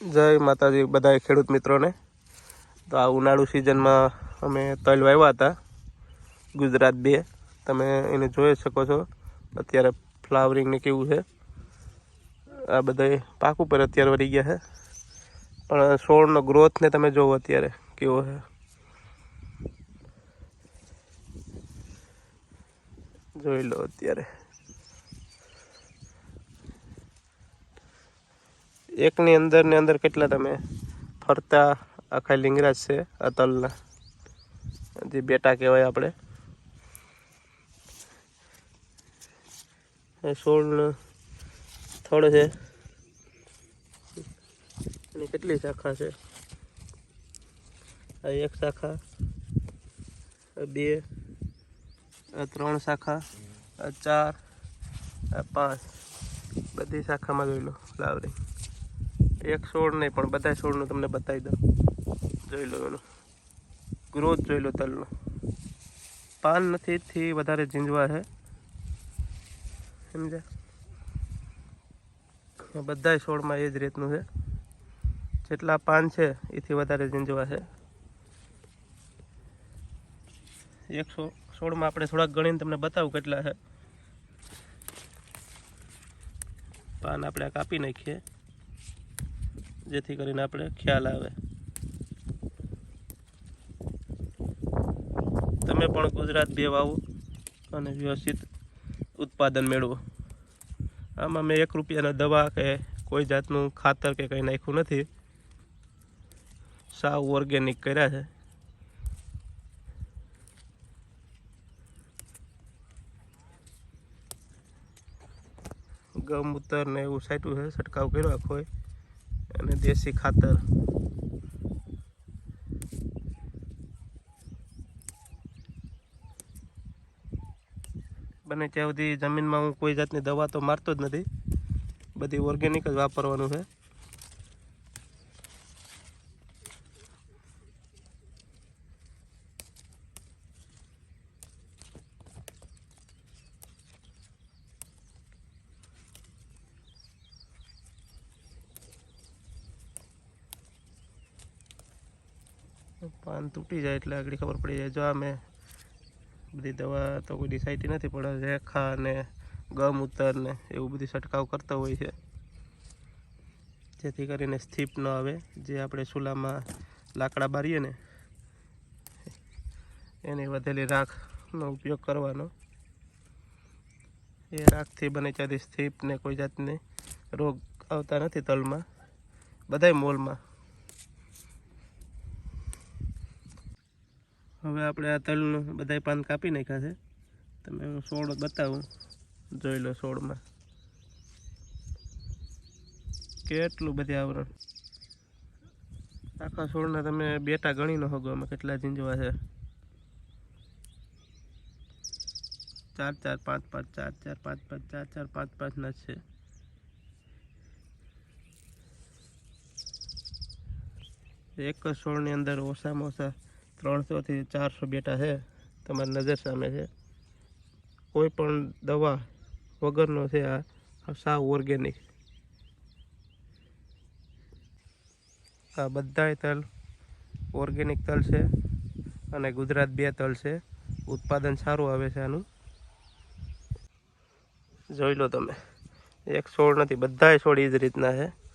જય માતાજી બધા ખેડૂત મિત્રોને. તો આ ઉનાળુ સિઝનમાં અમે તલ વાવ્યા હતા, ગુજરાત બે. તમે એને જોઈ શકો છો, અત્યારે ફ્લાવરિંગને કેવું છે. આ બધા પાક ઉપર અત્યારે વળી ગયા છે. પણ છોડનો ગ્રોથ ને તમે જોવો અત્યારે કેવો છે. જોઈ લો અત્યારે. એકની અંદર ને અંદર કેટલા તમે ફરતા આખા લિંગરાજ છે આ તલના જે બેટા કહેવાય આપણે. સોળનો થડ છે. એની કેટલી શાખા છે? આ એક શાખા, આ બે, આ ત્રણ શાખા, આ ચાર, આ પાંચ. બધી શાખામાં જોઈ લો ફ્લાવરિંગ એક છોડ નહીં, પણ બધા છોડનું તમને બતાવી દઉં. જોઈ લો એનો. ગ્રોથ જોઈ લો તલનો. પાન નથી, થી વધારે ઝીંઝવા છે સમજ્યા? બધા છોડમાં એ જ રીતનું છે જેટલા પાન છે, એથી વધારે ઝીંઝવા છે એકસો છોડમાં આપણે થોડાક ગણીને તમને બતાવું કેટલા છે પાન આપણે કાપી નાખીએ. જેથી કરીને આપણે ખ્યાલ આવે. તમે પણ ગુજરાત બે વાવો અને વ્યવસ્થિત ઉત્પાદન મેળવો. આમાં મેં એક રૂપિયાના દવા કે કોઈ જાતનું ખાતર કે કંઈ નાખ્યું નથી. સાવ ઓર્ગેનિક કર્યા છે. ગૌમૂત્ર ને એવું સાઈટું છે, છંટકાવ કર્યો આખો અને દેશી ખાતર. બને ત્યાં સુધી જમીનમાં હું કોઈ જાતની દવા તો મારતો જ નથી. બધી ઓર્ગેનિક જ વાપરવાનું છે. પાન તૂટી જાય એટલે આગળ ખબર પડી જાય. જો આ મેં બધી દવા તો કોઈ ડિસાઈટી નથી, પણ રેખા ને ગૌમૂત્ર ને એવું બધું છંટકાવ કરતા હોય છે. જેથી કરીને સ્થિપ ન આવે. જે આપણે ચૂલામાં લાકડા બારીએ ને, એની વધેલી રાખનો ઉપયોગ કરવાનો. એ રાખથી બને ત્યાંથી સ્થિપ ને કોઈ જાતની રોગ આવતા નથી તલમાં. બધાય મોલમાં. હવે આપણે આ તલનું બધાય પાન કાપી નાખ્યા છે. તમે હું સોળ બતાવું. જોઈ લો સોળમાં. કેટલું બધી આવરણ. આખા સોળના તમે બેટા ગણી ન શકો એમાં કેટલા ઝીંજવા છે. ચાર ચાર, પાંચ પાંચ, ચાર ચાર, પાંચ પાંચ, ચાર ચાર, પાંચ, પાંચના છે. એક જ છોડની અંદર ઓછામાં ઓછા ત્રણસોથી ચારસો બેટા છે. તમારી નજર સામે છે. કોઈ પણ દવા વગરનો છે આ સાવ ઓર્ગેનિક આ બધાય તલ ઓર્ગેનિક તલ છે અને ગુજરાત બે તલ છે. ઉત્પાદન સારું આવે છે આનું. જોઈ લો તમે. એક છોડ નથી, બધાય છોડ એ જ રીતના છે.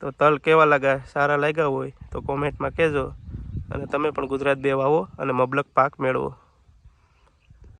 તો તલ કેવા લાગ્યા સારા લાગ્યા હોય તો કોમેન્ટમાં કહેજો. અને તમે પણ ગુજરાત બે વાવો અને મબલક પાક મેળવો.